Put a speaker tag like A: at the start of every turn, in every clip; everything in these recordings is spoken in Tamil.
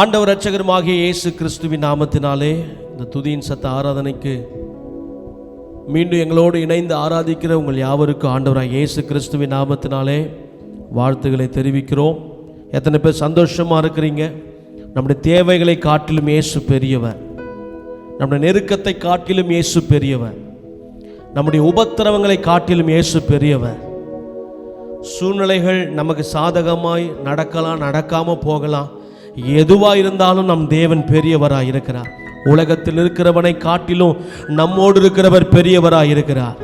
A: ஆண்டவர் ரட்சகருமாகிய இயேசு கிறிஸ்துவின் நாமத்தினாலே இந்த துதியின் சத்த ஆராதனைக்கு மீண்டும் எங்களோடு இணைந்து ஆராதிக்கிற உங்கள் யாவருக்கும் ஆண்டவராக இயேசு கிறிஸ்துவின் நாமத்தினாலே வாழ்த்துக்களை தெரிவிக்கிறோம். எத்தனை பேர் சந்தோஷமாக இருக்கிறீங்க? நம்முடைய தேவைகளை காட்டிலும் இயேசு பெரியவர். நம்முடைய நெருக்கத்தை காட்டிலும் இயேசு பெரியவர். நம்முடைய உபத்திரவங்களை காட்டிலும் இயேசு பெரியவர். சூழ்நிலைகள் நமக்கு சாதகமாய் நடக்கலாம் நடக்காமல் போகலாம். எதுவாக இருந்தாலும் நம் தேவன் பெரியவராக இருக்கிறார். உலகத்தில் இருக்கிறவனை காட்டிலும் நம்மோடு இருக்கிறவர் பெரியவராக இருக்கிறார்.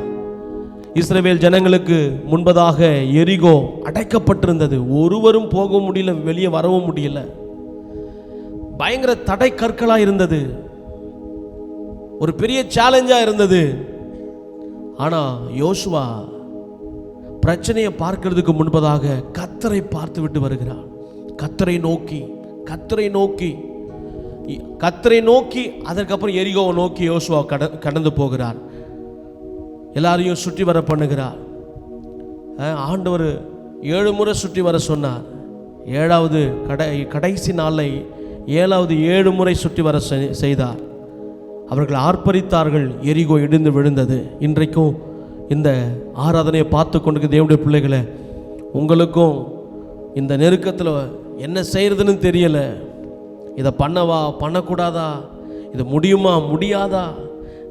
A: இஸ்ரேல் ஜனங்களுக்கு முன்பதாக எரிகோ அடைக்கப்பட்டிருந்தது. ஒருவரும் போக முடியல வெளியே வரவும் முடியல. பயங்கர தடை கற்களாக இருந்தது. ஒரு பெரிய சேலஞ்சாக இருந்தது. ஆனால் யோசுவா பிரச்சனையை பார்க்கறதுக்கு முன்பதாக கத்தரை பார்த்து விட்டு வருகிறார். கத்தரை நோக்கி கத்தரை நோக்கி கத்தரை நோக்கி அதற்கப்புறம் எரிகோவை நோக்கி யோசுவா கட கடந்து போகிறார். எல்லாரையும் சுற்றி வர பண்ணுகிறார். ஆண்டவர் ஏழு முறை சுற்றி வர சொன்னார். ஏழாவது கடை கடைசி நாளை ஏழாவது ஏழு முறை சுற்றி வர செய்- செய்தார். அவர்கள் ஆர்ப்பரித்தார்கள். எரிகோ இடிந்து விழுந்தது. இன்றைக்கும் இந்த ஆராதனையை பார்த்து கொண்டு தேவனுடைய பிள்ளைகளை உங்களுக்கும் இந்த நெருக்கத்தில் என்ன செய்கிறதுன்னு தெரியலை. இதை பண்ணவா? பண்ணக்கூடாதா? இது முடியுமா? முடியாதா?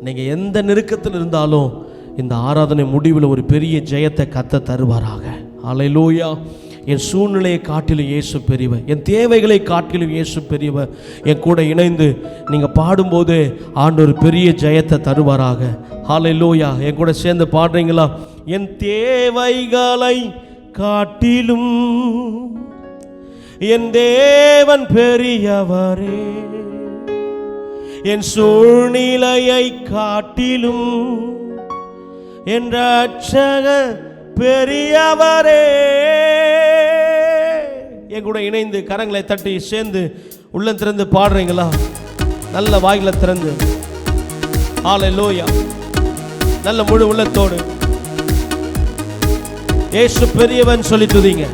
A: நீங்கள் எந்த நெருக்கத்தில் இருந்தாலும் இந்த ஆராதனை முடிவில் ஒரு பெரிய ஜெயத்தை கத்த தருவாராக. அலையிலூயா என் சூழ்நிலையை காட்டிலும் இயேசு பெரியவர். என் தேவைகளை காட்டிலும் இயேசு பெரியவர். என் கூட இணைந்து நீங்கள் பாடும்போது ஆண்டவர் பெரிய ஜெயத்தை தருவாராக. ஹalleluya என் கூட சேர்ந்து பாடுறீங்களா? என் தேவைகளை காட்டிலும் என் தேவன் பெரியவரே. என் சூழ்நிலையை காட்டிலும் என் ரட்சகர் பெரியவரே. என் கூட இணைந்து கரங்களை தட்டி சேர்ந்து உள்ள திறந்து பாடுறீங்களா? நல்ல வாயில திறந்து. ஆலை லோயா நல்ல முழு உள்ளத்தோடு. ஏசு பெரியவன் சொல்லி துதிங்க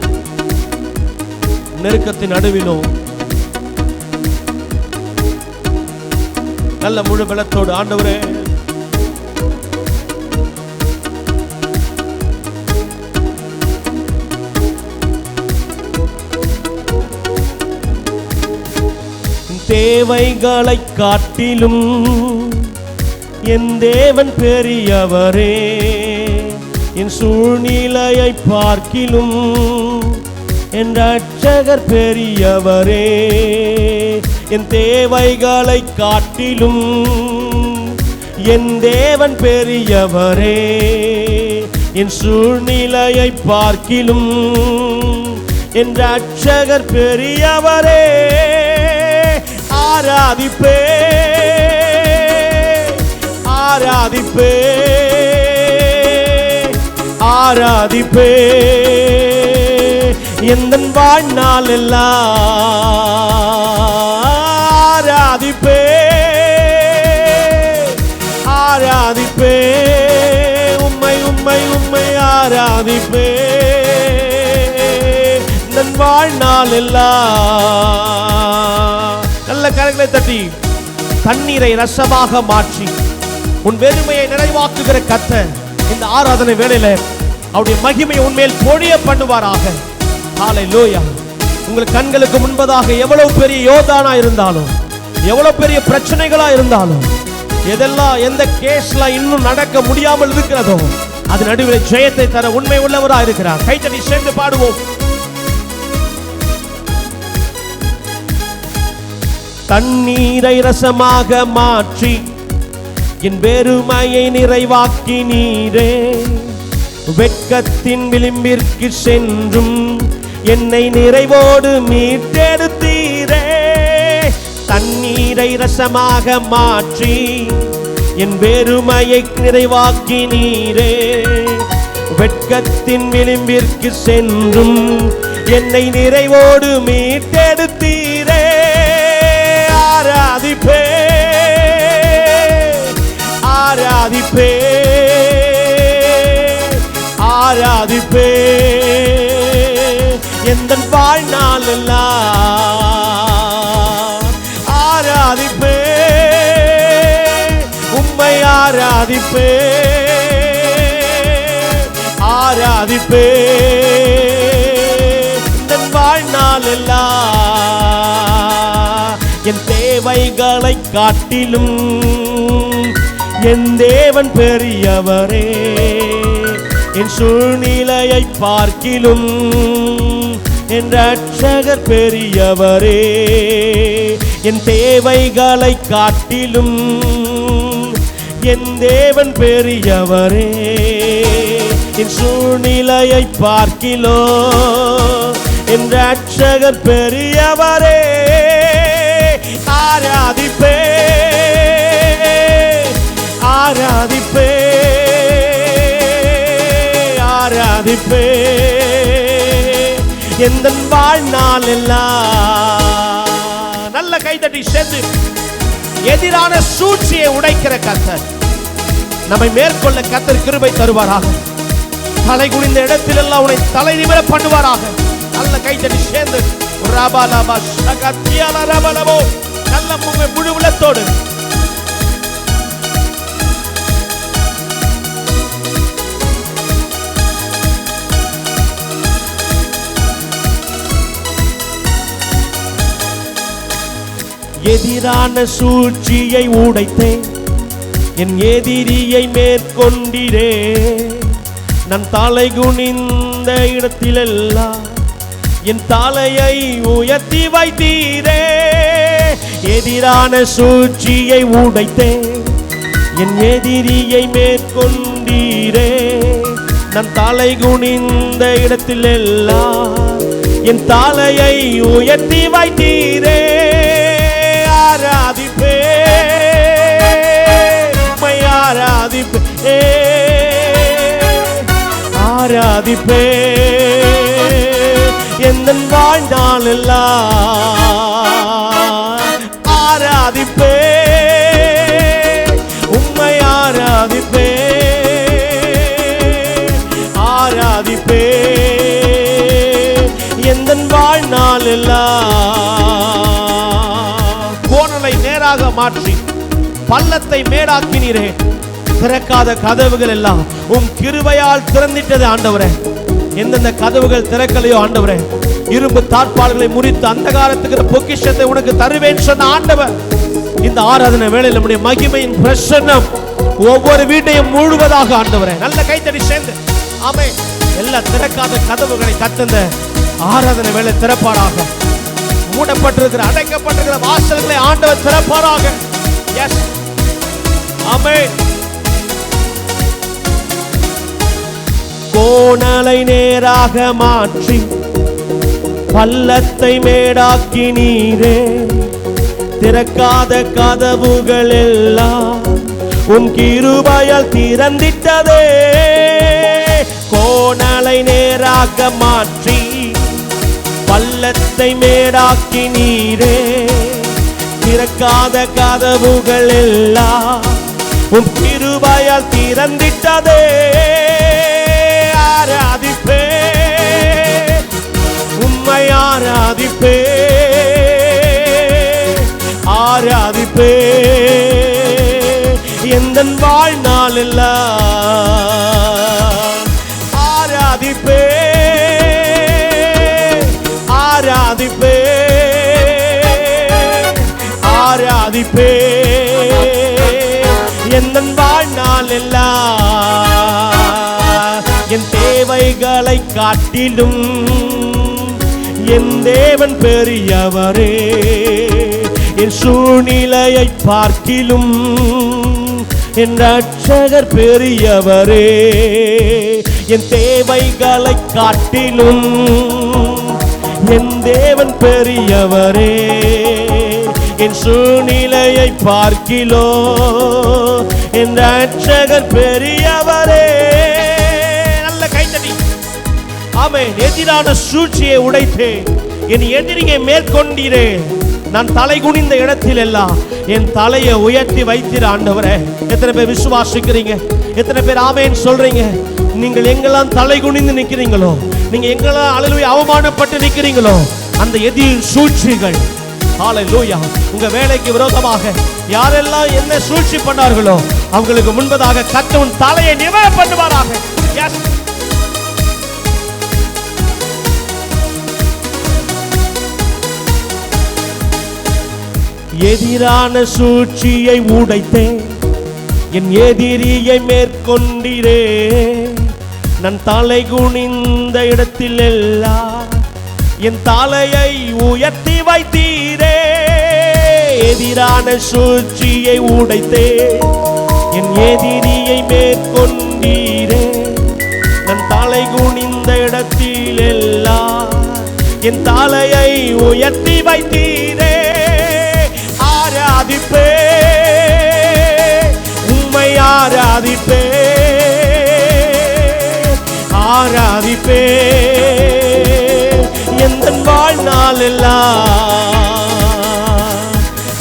A: நெருக்கத்தின் நடுவிலும் நல்ல முழு பலத்தோடு. ஆண்டவரே தேவைகளை காட்டிலும் என் தேவன் பெரியவரே என் சூழ்நிலையை பார்க்கிலும் என் ரட்சகர் பெரியவரே என் தேவைகளை காட்டிலும் என் தேவன் பெரியவரே என் சூழ்நிலையை பார்க்கிலும் என் ரட்சகர் பெரியவரே. ஆராதிப்பே. ஆராதிப்பே. ஆராதிப்பே. எந்த வாழ்நாள் எல்லாம் ஆராதிப்பே. ஆராதிப்பே. உம்மை உம்மை உம்மை ஆராதிப்பே. நன் வாழ்நாள் எல்லாம் கரங்களை தட்டி தண்ணீரை ரசமாக மாற்றி உன் வெறுமையை நிறைவாக்குகிற கத்த இந்த ஆராதனை வேளையில அவருடைய மகிமையை உண்மையில் பொழிய பண்ணுவாராக. காலை லோயா உங்கள் கண்களுக்கு முன்பதாக எவ்வளவு பெரிய யோதானா இருந்தாலும் எவ்வளவு பெரிய பிரச்சனைகளா இருந்தாலும் எதெல்லாம் எந்த கேஸ்ல இன்னும் நடக்க முடியாமல் இருக்கிறதோ அது நடுவில் ஜெயத்தை தர உண்மை உள்ளவரா இருக்கிறார் கைத்தடி சேர்ந்து பாடுவோம். தண்ணீரை ரசமாக மாற்றி என் வெறுமையை நிறைவாக்கி நீரே. வெட்கத்தின் விளிம்பிற்கு சென்றும் என்னை நிறைவோடு மீட்டெடுத்தீரே தண்ணீரை ரசமாக மாற்றி என் வெறுமையை நிறைவாக்கி நீரே. வெட்கத்தின் விளிம்பிற்கு சென்றும் என்னை நிறைவோடு மீட்டெடுத்தீர் பே ஆராதிப்பே. எந்த வாழ்நாளெல்லாம் ஆராதிப்பே உம்மை ஆராதிப்பே. ஆராதிப்பே. இந்த வாழ்நாளெல்லாம் என் தேவைகளை காட்டிலும் என் தேவன் பெரியவரே என் சூழ்நிலையை பார்க்கிலும் என் ரட்சகர் பெரியவரே என் தேவைகளை காட்டிலும் என் தேவன் பெரியவரே என் சூழ்நிலையை பார்க்கிலோ என் ரட்சகர் பெரியவரே. ஆராதிப்பே எந்த வாழ்நாள் எல்லாம் நல்ல கைதட்டி சேர்ந்து எதிரான சூழ்ச்சியை உடைக்கிற கத்தர் நம்மை மேற்கொள்ள கத்தர் கிருபை தருவாராக. தலை குனிந்த இடத்திலெல்லாம் உன்னை தலை நிமிர பண்ணுவாராக. நல்ல கைத்தடி சேர்ந்து. ரபலப சகத்தியல ரபலபோ நல்ல முழு உள்ளத்தோடு. எதிரான சூழ்ச்சியை உடைத்தேன். என் எதிரியை மேற்கொண்டிரே. நான் தலை குனிந்த இடத்திலெல்லாம் என் தலையை உயர்த்தி வைத்தீரே. எதிரான சூழ்ச்சியை உடைத்தேன். என் எதிரியை மேற்கொண்டீரே. நான் தலை குனிந்த இடத்திலெல்லாம் என் தலையை உயர்த்தி வைத்தீரே. ஆராதிப்பே. எந்த வாழ்நாள் எல்லாம் ஆராதிப்பே. உம்மை ஆராதிப்பே. ஆராதிப்பே. எந்த வாழ்நாள் எல்லாம் கோணலை நேராக மாற்றி பள்ளத்தை மேடாக்கினீரே திறக்காத கதவுகள் எல்லாம் உம் கிருபையால் திறந்திட்டது ஆண்டவரே. எந்தெந்த கதவுகள் திறக்கலையோ ஆண்டவரே. இரும்பு தாழ்பால்களை முறித்து அந்தகாரத்துக்கு பொக்கிஷத்தை உனக்கு தருவேன் சொன்ன ஆண்டவர். இந்த ஆராதனை வேளையில் நம்முடைய மகிமையின் பிரசன்னம் ஒவ்வொரு வீட்டையும் முழுவதாக ஆண்டவரே. நல்ல கைத்தடி சேர்ந்து. ஆமே எல்லா திறக்காத கதவுகளை கத்தந்த ஆராதனை வேலை திறப்பாராக. மூடப்பட்டிருக்கிற அடைக்கப்பட்டிருக்கிற வாசல்களை ஆண்டவர் திறப்பாராக. எஸ் ஆமே கோணலை நேராக மாற்றி பள்ளத்தை மேடாக்கி நீரே. திறக்காத கதவுகள் எல்லாம் உன் கிருபையால் திறந்திட்டதே. கோணலை நேராக மாற்றி பள்ளத்தை மேடாக்கி நீரே. திறக்காத கதவுகள் எல்லாம் உன் கிருபையால் திறந்திட்டதே. உம்மை ஆராதிப்பே. ஆராதிப்பே. எந்த வாழ்நாள் எல்லாம் ஆராதிப்பே. ஆராதிப்பே. ஆராதிப்பே. எந்த வாழ்நாள் எல்லாம் என் தேவைகளை காட்டிலும் என் தேவன் பெரியவரே என் சூழ்நிலையை பார்க்கிலும் என் ரட்சகர் பெரியவரே என் தேவைகளை காட்டிலும் என் தேவன் பெரியவரே என் சூழ்நிலையை பார்க்கிலோ என் ரட்சகர் பெரியவரே. ஆமென் எதிரான சூழ்ச்சியை உடைத்து என் எதிரியை மேற்கொண்டீரே. நான் தலை குனிந்த இடத்தில் எல்லாம் என் தலையை உயர்த்தி வைத்திர ஆண்டவரே. எத்தனை பேர் விசுவாசிக்கிறீங்க? எத்தனை பேர் ஆமேன்னு சொல்றீங்க? நீங்கள் எங்கெல்லாம் தலை குனிந்து நிற்கிறீங்களோ நீங்க எங்கெல்லாம் அழலுவை அவமானப்பட்டு நிற்கிறீங்களோ அந்த எதிர் சூழ்ச்சிகள். ஹalleluya. உங்க வேலைக்கு விரோதமாக யாரெல்லாம் என்ன சூழ்ச்சி பண்ணார்களோ அவங்களுக்கு முன்பதாக கத்தவன் தலையை நிவர பண்ணுவாராக. எதிரான சூழ்ச்சியை உடைத்தேன். என் எதிரியை மேற்கொண்டிரே. நான் தலை குனிந்த இடத்தில் எல்லாம் என் தலையை உயர்த்தி வைத்தீரே. எதிரான சூழ்ச்சியை உடைத்தே. என் எதிரியை மேற்கொண்டீரே. நான் தலை குனிந்த இடத்தில் எல்லாம் என் தலையை உயர்த்தி வைத்தீரே. ஆராதிப்பே. உம்மை ஆராதிப்பே. ஆராதிப்பே. எந்த வாழ்நாள் எல்லாம்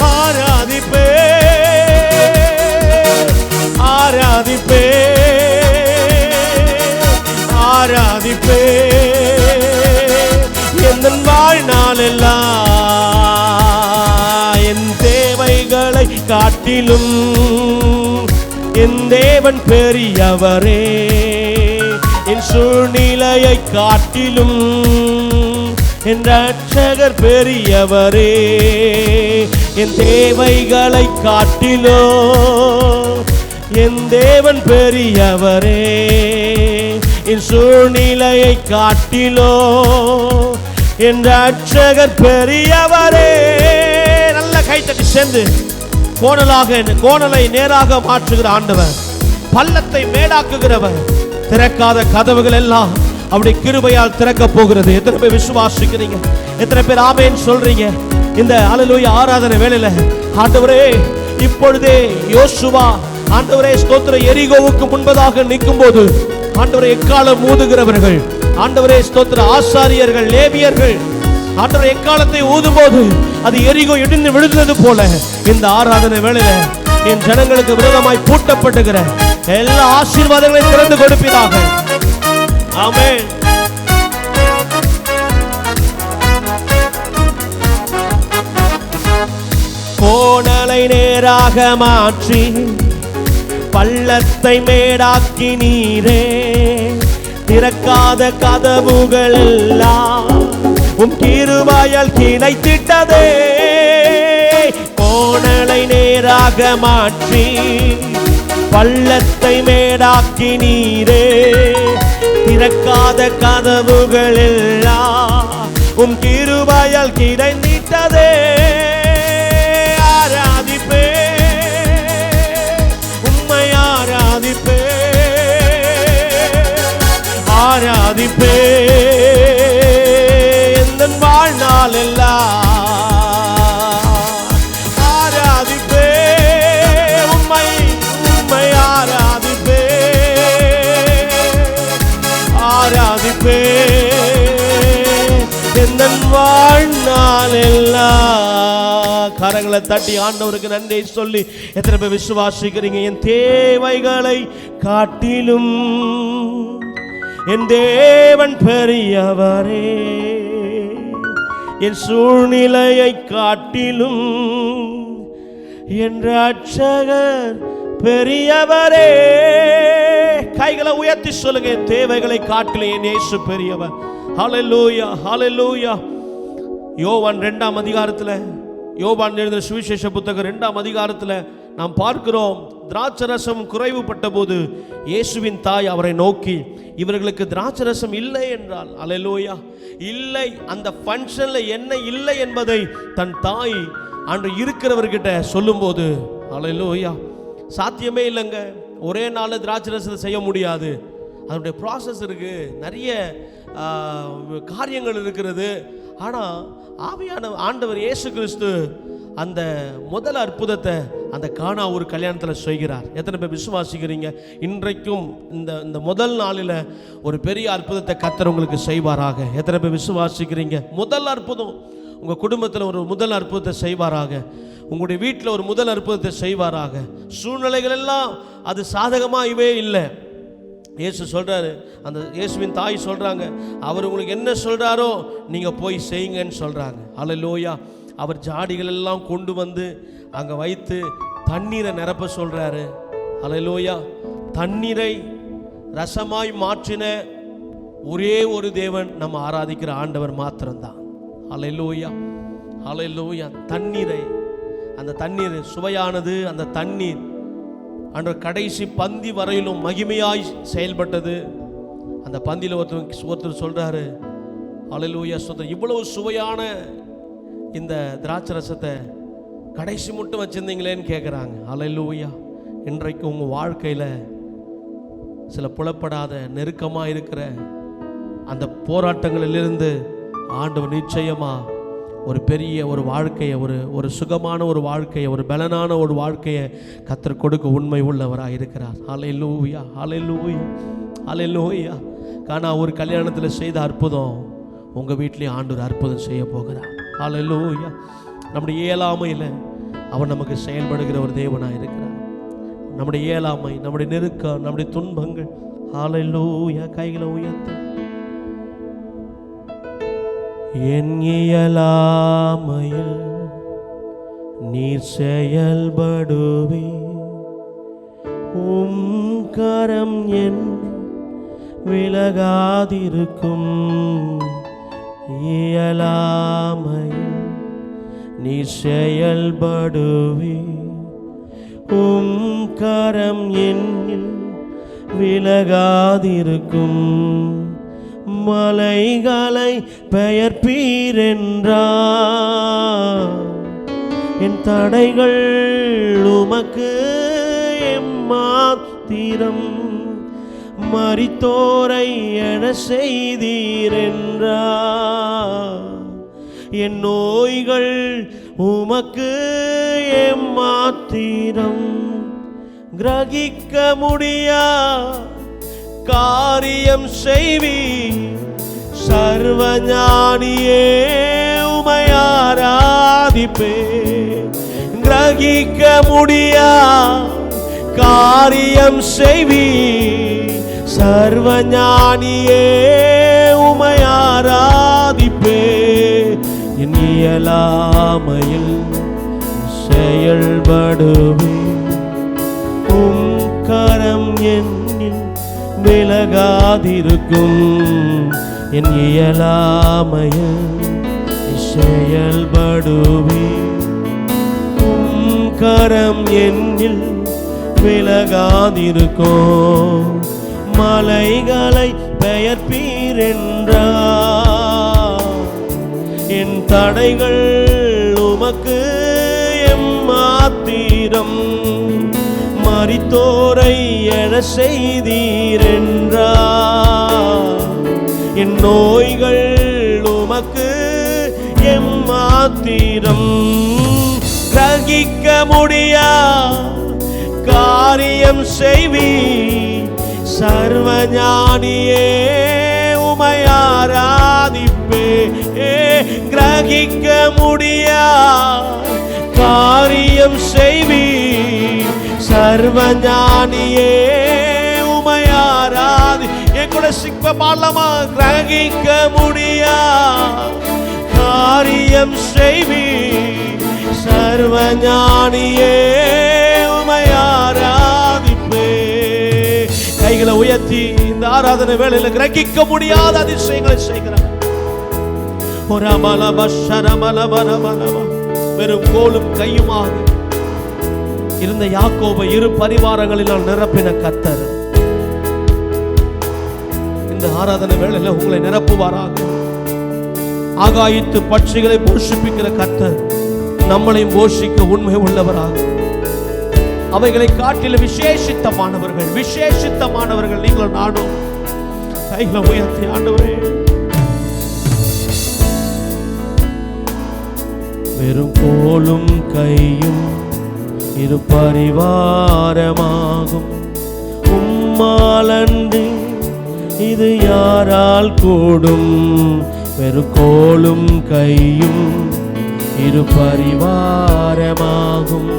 A: ஆராதிப்பே. ஆராதிப்பே. ஆராதிப்பே. எந்த வாழ்நாள் எல்லாம் காட்டிலும் என் தேவன் பெரியவரே என் சூழ்நிலையை காட்டிலும் என் ரட்சகர் பெரியவரே என் தேவைகளை காட்டிலோ என் தேவன் பெரியவரே என் சூழ்நிலையை காட்டிலோ என் ரட்சகர் பெரியவரே. நல்ல கைத்தட்டி சேர்ந்து. கோணலாக கோணலை நேராக மாற்றுகிற ஆண்டவர் பள்ளத்தை மேடாக்குகிறவர் திறக்காத கதவுகள் எல்லாம் அப்படி கிருபையால் திறக்க போகிறது. எத்தனை பேர் விசுவாசிக்கிறீங்க? எத்தனை பேர் ஆமேன்னு சொல்றீங்க? இந்த அலலூய ஆராதனை வேலையில ஆண்டவரே இப்பொழுதே யோசுவா ஆண்டவரே ஸ்தோத்திர எரிகோவுக்கு முன்பதாக நிற்கும் போது ஆண்டவரை எக்காலம் ஊதுகிறவர்கள்? ஆண்டவரே ஸ்தோத்திர ஆசாரியர்கள் லேவியர்கள் ஆண்டவர் எக்காலத்தை ஊதும்போது அது எரிகோ இடிந்து விழுந்தது போல இந்த ஆராதனை வேளையில என் ஜனங்களுக்கு விரோதமாய் பூட்டப்பட்டுகிற எல்லா ஆசீர்வாதங்களையும் திறந்து கொடுப்பீராக. ஆமே கோணலை நேராக மாற்றி பள்ளத்தை மேடாக்கி நீரே திறக்காத கதவுகள் எல்லாம் உம் கீருவாயால் கிளைத்திட்டதே கோணலை நேராக மாற்றி பள்ளத்தை மேடாக்கி நீரே. திறக்காத கதவுகள் எல்லாம் உம் கிருபாயால் கிடைந்த வாழ்நாள் கரங்களை தட்டி ஆண்டவருக்கு நன்றி சொல்லி எத்தனை பேர் விசுவாசிக்கிறீங்க? என் தேவைகளை காட்டிலும் என் தேவன் பெரியவரே என் சூழ்நிலையை காட்டிலும் என் ரட்சகர் பெரியவரே. கைகளை உயர்த்தி சொல்லுங்க என் தேவைகளை காட்டிலும் என் இயேசு பெரியவர். ஹலலூயா ஹலலூயா யோவான் ரெண்டாம் அதிகாரத்தில் யோவான் எழுதின சுவிசேஷ புத்தகம் ரெண்டாம் அதிகாரத்தில் நாம் பார்க்கிறோம் திராட்சரசம் குறைவுபட்ட போது இயேசுவின் தாய் அவரை நோக்கி இவர்களுக்கு திராட்சரசம் இல்லை என்றால் அலையலோயா இல்லை அந்த ஃபங்க்ஷனில் என்ன இல்லை என்பதை தன் தாய் அன்று இருக்கிறவர்கிட்ட சொல்லும்போது அலையலோயா சாத்தியமே இல்லைங்க. ஒரே நாளில் திராட்சரசத்தை செய்ய முடியாது. அதனுடைய ப்ராசஸ் இருக்குது நிறைய காரியங்கள் இருக்கிறது. ஆனால் ஆவியான ஆண்டவர் இயேசு கிறிஸ்து அந்த முதல் அற்புதத்தை அந்த காணா ஒரு கல்யாணத்தில் செய்கிறார். எத்தனை பேர் விசுவாசிக்கிறீங்க? இன்றைக்கும் இந்த இந்த முதல் நாளில் ஒரு பெரிய அற்புதத்தை கத்தர் உங்களுக்கு செய்வாராக. எத்தனை பேர் விசுவாசிக்கிறீங்க? முதல் அற்புதம். உங்கள் குடும்பத்தில் ஒரு முதல் அற்புதத்தை செய்வாராக. உங்களுடைய வீட்டில் ஒரு முதல் அற்புதத்தை செய்வாராக. சூழ்நிலைகள் எல்லாம் அது சாதகமாகவே இல்லை. இயேசு சொல்கிறாரு அந்த இயேசுவின் தாய் சொல்கிறாங்க அவர் உங்களுக்கு என்ன சொல்கிறாரோ நீங்கள் போய் செய்யுங்கன்னு சொல்கிறாங்க அலலோயா அவர் ஜாடிகள் எல்லாம் கொண்டு வந்து அங்கே வைத்து தண்ணீரை நிரப்ப சொல்கிறாரு அலலோயா தண்ணீரை ரசமாய் மாற்றின ஒரே ஒரு தேவன் நம்ம ஆராதிக்கிற ஆண்டவர் மாத்திரம்தான். அலையிலோயா அலையிலோயா தண்ணீரை அந்த தண்ணீர் சுவையானது அந்த தண்ணீர் அன்ற கடைசி பந்தி வரையிலும் மகிமையாய் செயல்பட்டது. அந்த பந்தியில் ஒருத்தர் ஒருத்தர் சொல்கிறாரு அலையிலூயா சொல்ற இவ்வளவு சுவையான இந்த திராட்சை ரசத்தை கடைசி மட்டும் வச்சுருந்தீங்களேன்னு கேட்குறாங்க அலையிலூயா இன்றைக்கு உங்கள் வாழ்க்கையில் சில புலப்படாத நெருக்கமாக இருக்கிற அந்த போராட்டங்களிலிருந்து ஆண்டவர் நிச்சயமாக ஒரு பெரிய ஒரு வாழ்க்கையை ஒரு ஒரு சுகமான ஒரு வாழ்க்கையை ஒரு பலனான ஒரு வாழ்க்கையை கத்தர் கொடுக்க உண்மை உள்ளவராக இருக்கிறார். அலை லூயா அலை லூயா அலை லூயா காணா ஒரு கல்யாணத்தில் செய்த அற்புதம் உங்கள் வீட்லேயும் ஆண்டு அற்புதம் செய்ய போகிறார். அலை லூயா நம்முடைய இயலாமையில் அவர் நமக்கு செயல்படுகிற ஒரு தேவனாக இருக்கிறார். நம்முடைய இயலாமை நம்முடைய நெருக்கம் நம்முடைய துன்பங்கள். ஆலை லூயா கைகளை உயர்த்த. என் இயலாமையில் நீர் செயல்படுவே உம் கரம் என் விலகாதிருக்கும். இயலாமையில் நீ செயல்படுவே உம் கரம் என்னில் விலகாதிருக்கும். மலைகளை பெயர்ப்பீரென்றா என் தடைகள் உமக்கு எம்மாத்திரம். மறித்தோரை என செய்தீரென்றா என் நோய்கள் உமக்கு எம்மாத்திரம். கிரகிக்க முடியா காரியம் செய்வி. சர்வஞானியே உமையாராதிப்பே கிரகிக்க முடியா? காரியம் செய்வி. சர்வஞானியே உமையாராதிப்பே என் இயலாமையில் செயல்படுவே. உம் கரம் என் விலகாதிருக்கும். என் இயலாமையில் செயல்படுவே கரம் என்னில் விலகாதிருக்கோ மலைகளை பெயர்ப்பீரென்றார் என் தடைகள் உமக்கு எம்மாத்திரம். மரித்தோரை எழ செய்தீரென்றார். என் நோய்கள் உமக்கு எம் மாத்திரம். கிரகிக்க முடியா? காரியம் செய்வி. சர்வஞானியே உமையாராதிப்பே கிரகிக்க முடியா? காரியம் செய்வி. சர்வஞானியே உமையாராதி என் கூட சிக்க பாடலாமா கிரகிக்க முடியா? காரியம் செய்வி சர்வஞானியே உமையாராதிப்பே. கைகளை உயர்த்தி இந்த ஆராதனை வேளையில் கிரகிக்க முடியாத அதிசயங்களை செய்கிறார். ஒரு அமலப சரமலபரமலப வெறும் கோலும் கையுமாக இருந்த யாக்கோபை இரு பரிவாரங்களினால் நிரப்பின கத்தர் இந்த ஆராதனை வேளையில் உங்களை நிரப்புவாராக. ஆகாயத்து பட்சிகளை போஷிப்பிக்கிற கத்தர் நம்மளையும் போஷிக்க உண்மை உள்ளவராக. அவைகளை காட்டில விசேஷித்தமானவர்கள் விசேஷித்தமானவர்கள் நீங்கள் நானும். கைகளை உயர்த்தி ஆண்டவரே. வெறும் கோலும் கையும் இரு பரிவாரமாகும் உம்மாலன்றி இது யாரால் கூடும்? வெறும் கையும் இரு பரிவாரமாகும்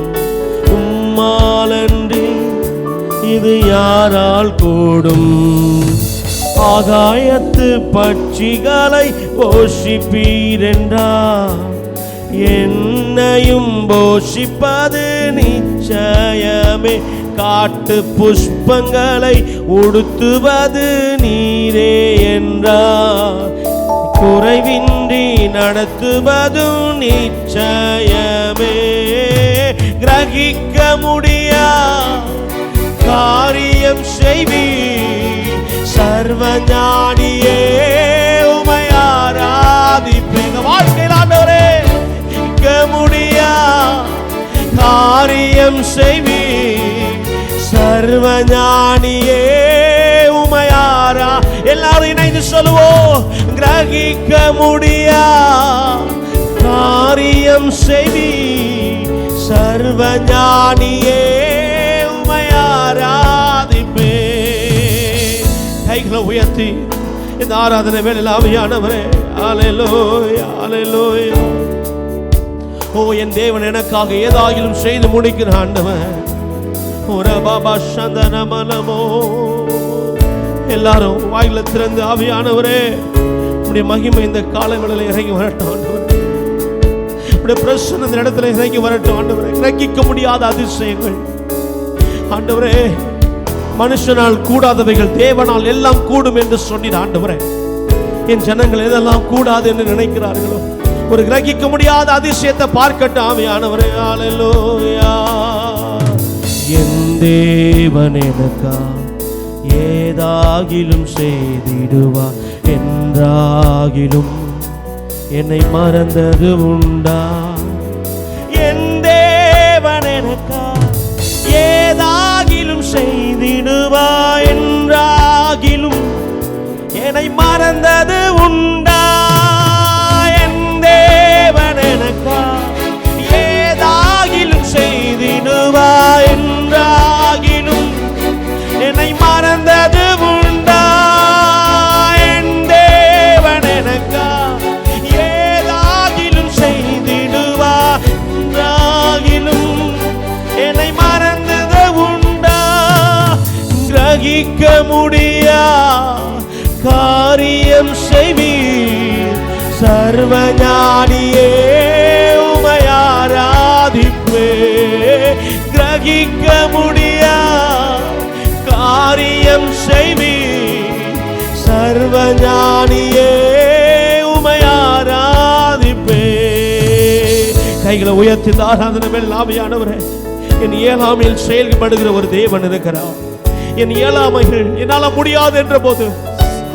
A: உம்மாலன்றி இது யாரால் கூடும்? ஆகாயத்து பட்சிகளை போஷிப்பீரென்றா? என்னையும் போஷிப்பது நிச்சயமே. காட்டு புஷ்பங்களை உடுத்துவது நீரே என்றார். குறைவின்றி நடத்துவதும் நிச்சயமே. கிரகிக்க முடியா காரியம் செய்வி சர்வ ஞானியே வாழ் காரியம் செய்வி. சர்வஞானியே உமையாரா. எல்லாரும் இணைந்து சொல்லுவோம் கிரகிக்க முடியா? காரியம் செய்வி. சர்வஞானியே உமையாராதிப்பே. கைகளை உயர்த்தி இந்த ஆராதனை வேலையில் ஆவியானவரே ஆலையிலோயா ஆலையிலோயா ஓ என் தேவன் எனக்காக ஏதாயிலும் செய்து முடிக்கிற ஆண்டவன் ஒரு பாபா சந்தன மனமோ எல்லாரும் வாயில திறந்து ஆவியானவரே உடைய மகிமை இந்த காலங்களில் இறங்கி வரட்டும் ஆண்டவர். உடைய பிரச்சனை இந்த இடத்துல இறங்கி வரட்டும் ஆண்டவரே. கிரகிக்க முடியாத அதிசயங்கள். ஆண்டவரே மனுஷனால் கூடாதவைகள் தேவனால் எல்லாம் கூடும் என்று சொன்னிட ஆண்டவரே. என் ஜனங்கள் எதெல்லாம் கூடாது என்று நினைக்கிறார்களோ ஒரு கிரகிக்க முடியாத அதிசயத்தை பார்க்கட்டும் ஆவியானவரே ஹalleluya என் தேவன் எனக்கா ஏதாகிலும் செய்திடுவா? என்றாகிலும் என்னை மறந்தது உண்டா? என் தேவன் எனக்கா ஏதாகிலும் செய்திடுவா? என்றாகிலும் என்னை மறந்தது உண்டா? சர்வ ஞானியே உமையாராதிப்பே கைகளை உயர்த்தி தாராதன மேல் லாபியானவரே என் இயலாமையில் செயல்படுகிற ஒரு தேவன் இருக்கிறார். என் இயலாமைகள் என்னால் முடியாது என்ற போது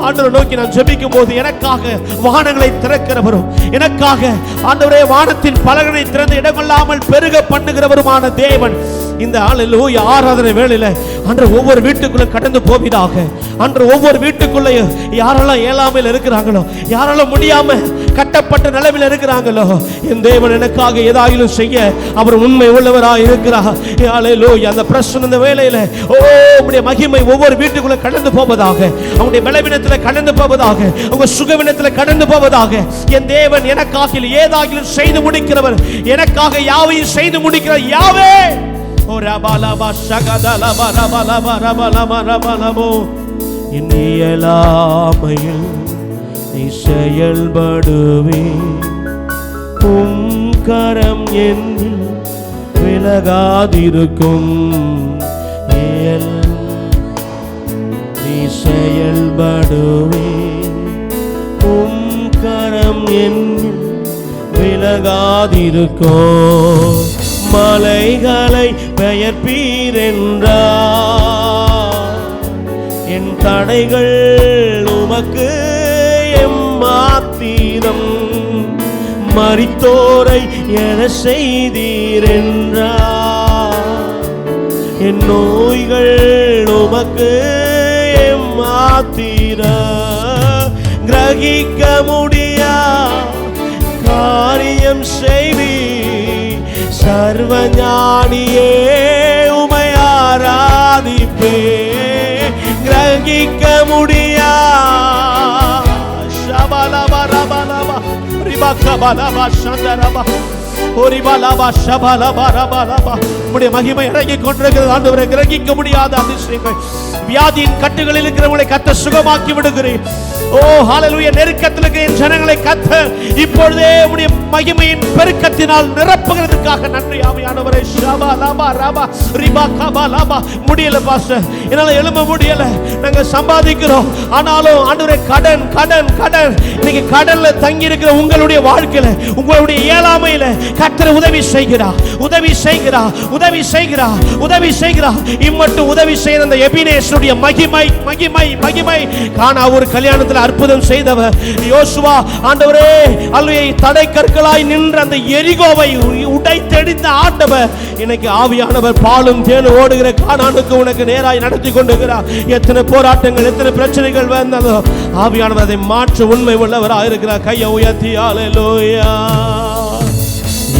A: ஆண்டவரை நோக்கி நான் ஜெபிக்கும் போது எனக்காக வானங்களை திறக்கிறவரும் எனக்காக ஆண்டவரே வானத்தின் பலகனை திறந்து இடமில்லாமல் பெருக பண்ணுகிறவருமான தேவன். இந்த ஆளில் ஆராதனை வேலையில் அன்று ஒவ்வொரு வீட்டுக்குள்ள கடந்து போவதாக அன்று ஒவ்வொரு வீட்டுக்குள்ளேயும் யாரெல்லாம் ஏழாமையில் இருக்கிறாங்களோ யாரெல்லாம் முடியாம கட்டப்பட்ட நிலவில் இருக்கிறாங்களோ என் தேவன் எனக்காக ஏதாயிலும் செய்ய அவர் உண்மை உள்ளவராக இருக்கிறார். ஆலையிலோ அந்த பிரச்சனை இந்த வேலையில் ஓ உடைய மகிமை ஒவ்வொரு வீட்டுக்குள்ள கடந்து போவதாக அவனுடைய பலவீனத்தில் கடந்து போவதாக அவங்க சுகவீனத்தில் கடந்து போவதாக என் தேவன் எனக்காக ஏதாகிலும் செய்து முடிக்கிறவர் எனக்காக யாவையும் செய்து முடிக்கிறார் யாவே! ஓ இயலாமையில் நீ செயல்படுவே உம் கரம் என்னில் விலகாதிருக்கும் இயல் நீ செயல்படுவே உம் கரம் என்னில் விலகாதிருக்கும் பெயர்ப்பீரென்றார் என் தடைகள் உமக்கு எம்மாத்திரம் மறித்தோரை என செய்தீரென்றார். என் நோய்கள் உமக்கு எம்மாத்திர கிரகிக்க முடியா? காரியம் செய் சர்வ ஞானியே உமையாராதிப்பே கிரகிக்க முடியா? ஷபலப ரபலப ரிபக்கபலப சந்தரப. ஓரிபாலாபா உம்முடைய மகிமை இறங்கி கொண்டிருக்கிறது. ஆண்டவரை கிரகிக்க முடியாத அதிசயங்கள். வியாதியின் கட்டுகளில் இருக்கிறவங்களை கத்த சுகமாக்கி விடுகிறேன். ஓ ஹாலலுய நெருக்கத்தில் இருக்கிற ஜனங்களை கத்த. இப்பொழுதே உடைய மகிமையின் பெருக்கத்தினால் நிரப்புகிறதுக்காக நன்றி ஆமையானவரே ஷாபா லாபா ராபா ரிபா காபா லாபா முடியல பாஸ்டர். என்னால எழும்ப முடியல. நாங்க சம்பாதிக்கிறோம். ஆனாலும் ஆண்டவரே கடன் கடன் கடன். இன்னைக்கு கடல்ல தங்கி இருக்கிற உங்களுடைய வாழ்க்கையில உங்களுடைய இயலாமையில கர்த்தர் உதவி செய்கிறா உதவி செய்கிறா உதவி செய்கிறா உதவி செய்கிறா. இம்மட்டும் உதவி செய்த அந்த எபினேஷனுடைய மகிமை மகிமை மகிமை. காணா ஒரு கல்யாணத்தில் அற்புதம் செய்தவர் யோசுவா ஆண்டவரே அல்லையை தடை கற்களாய் நின்ற அந்த எரிகோவை உடைத்தெடித்த ஆண்டவர் இன்னைக்கு ஆவியானவர் பாலும் தேனும் ஓடுகிற காணானுக்கு உனக்கு நேராய் நடத்தி கொண்டுகிறார் எத்தனை போராட்டங்கள் எத்தனை பிரச்சனைகள் வந்ததோ ஆவியானவர் அதை மாற்ற உண்மை உள்ளவராக இருக்கிறார் கையை உயர்த்தி ஆலையிலோயா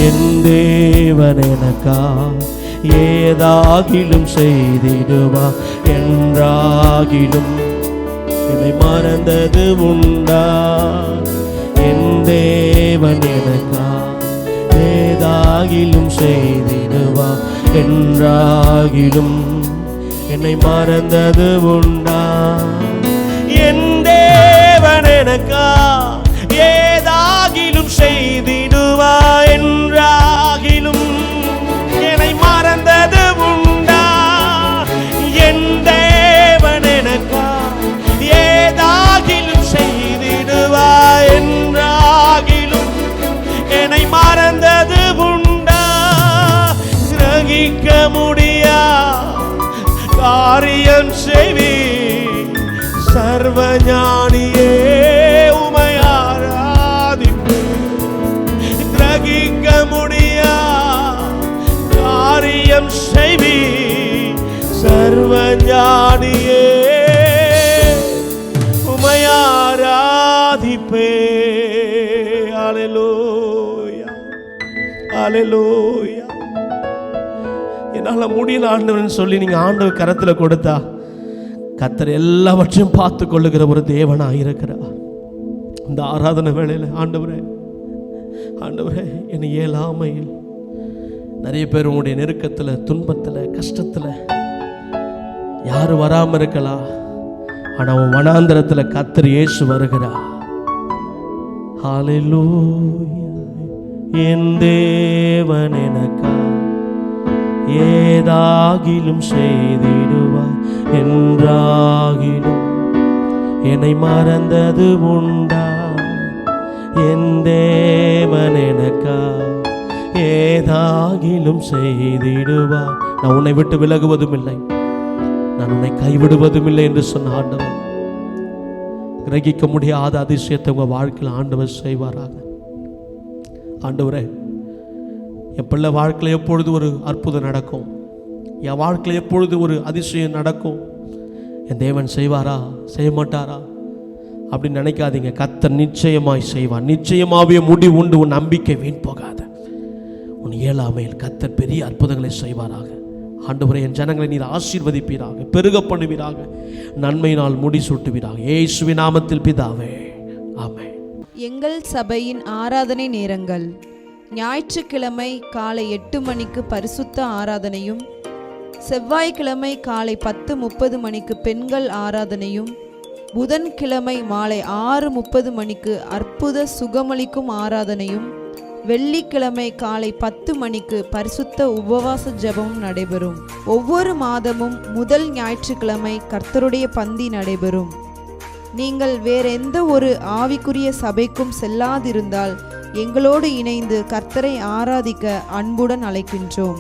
A: என் தேவன் எனக்கா ஏதாகிலும் செய்திடுவா என்றாகிலும். என்னை மறந்தது உண்டா? என் தேவன் எனக்கா ஏதாகிலும் செய்திடுவா என்றாகிலும். என்னை மறந்தது உண்டா? என் தேவன் எனக்கா காரியம் செய்வி. சர்வஞானியே உமையாராதிப்பு கிரகிக்க முடியா? காரியம் செய்வி. சர்வஞானியே உமையாராதிப்பே அலலோயா அலலோயா என்னால் முடியல ஆண்டவன் சொல்லி நீங்கள் ஆண்டவர் கரத்தில் கொடுத்தா கத்தர் எல்லாவற்றையும் பார்த்து கொள்ளுகிற ஒரு தேவனாக இருக்கிறார். இந்த ஆராதனை வேளையில் ஆண்டவரே ஆண்டவரே என்னை இயலாமையில் நிறைய பேர் உங்களுடைய நெருக்கத்தில் துன்பத்தில் கஷ்டத்தில் யாரும் வராமல் இருக்கலாம் ஆனால் உன் வனாந்திரத்தில் கத்தர் ஏசு வருகிறா ஹாலிலூ என் தேவன் எனக்கா ஏதாகிலும் செய்திடுவா என்றாகிலும். என்னை மறந்தது உண்டா? என் தேவன் எனக்கா? ஏதாகிலும் செய்திடுவா நான் உன்னை விட்டு விலகுவதும் இல்லை நான் உன்னை கைவிடுவதும் இல்லை என்று சொன்ன ஆண்டவர். கிரகிக்க முடியாத அதிசயத்தை உங்கள் வாழ்க்கையில் ஆண்டவர் செய்வாராக. ஆண்டவரே என் பிள்ளை வாழ்க்கையில் எப்பொழுது ஒரு அற்புதம் நடக்கும்? என் வாழ்க்கையில் எப்பொழுது ஒரு அதிசயம் நடக்கும்? என் தேவன் செய்வாரா? செய்ய மாட்டாரா அப்படின்னு நினைக்காதீங்க. கத்தர் நிச்சயமாய் செய்வார். நிச்சயமாகவே முடி உண்டு. உன் நம்பிக்கை வீண் போகாத. உன் இயலாமையில் கத்தர் பெரிய அற்புதங்களை செய்வாராக. ஆண்டவரே என் ஜனங்களை நீர் ஆசீர்வதிப்பீராக. பெருக பண்ணுவீராக. நன்மையினால் முடி சூட்டுவீராக. ஏசுவி நாமத்தில் பிதாவே. ஆமே
B: எங்கள் சபையின் ஆராதனை நேரங்கள். ஞாயிற்றுக்கிழமை காலை எட்டு மணிக்கு பரிசுத்த ஆராதனையும் செவ்வாய்க்கிழமை காலை பத்து முப்பது மணிக்கு பெண்கள் ஆராதனையும் புதன்கிழமை மாலை ஆறு முப்பது மணிக்கு அற்புத சுகமளிக்கும் ஆராதனையும் வெள்ளிக்கிழமை காலை பத்து மணிக்கு பரிசுத்த உபவாச ஜெபமும் நடைபெறும். ஒவ்வொரு மாதமும் முதல் ஞாயிற்றுக்கிழமை கர்த்தருடைய பந்தி நடைபெறும். நீங்கள் வேறெந்த ஒரு ஆவிக்குரிய சபைக்கும் செல்லாதிருந்தால் எங்களோடு இணைந்து கர்த்தரை ஆராதிக்க அன்புடன் அழைக்கின்றோம்.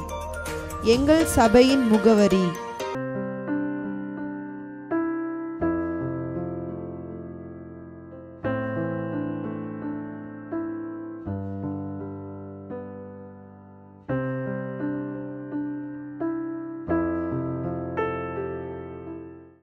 B: எங்கள் சபையின் முகவரி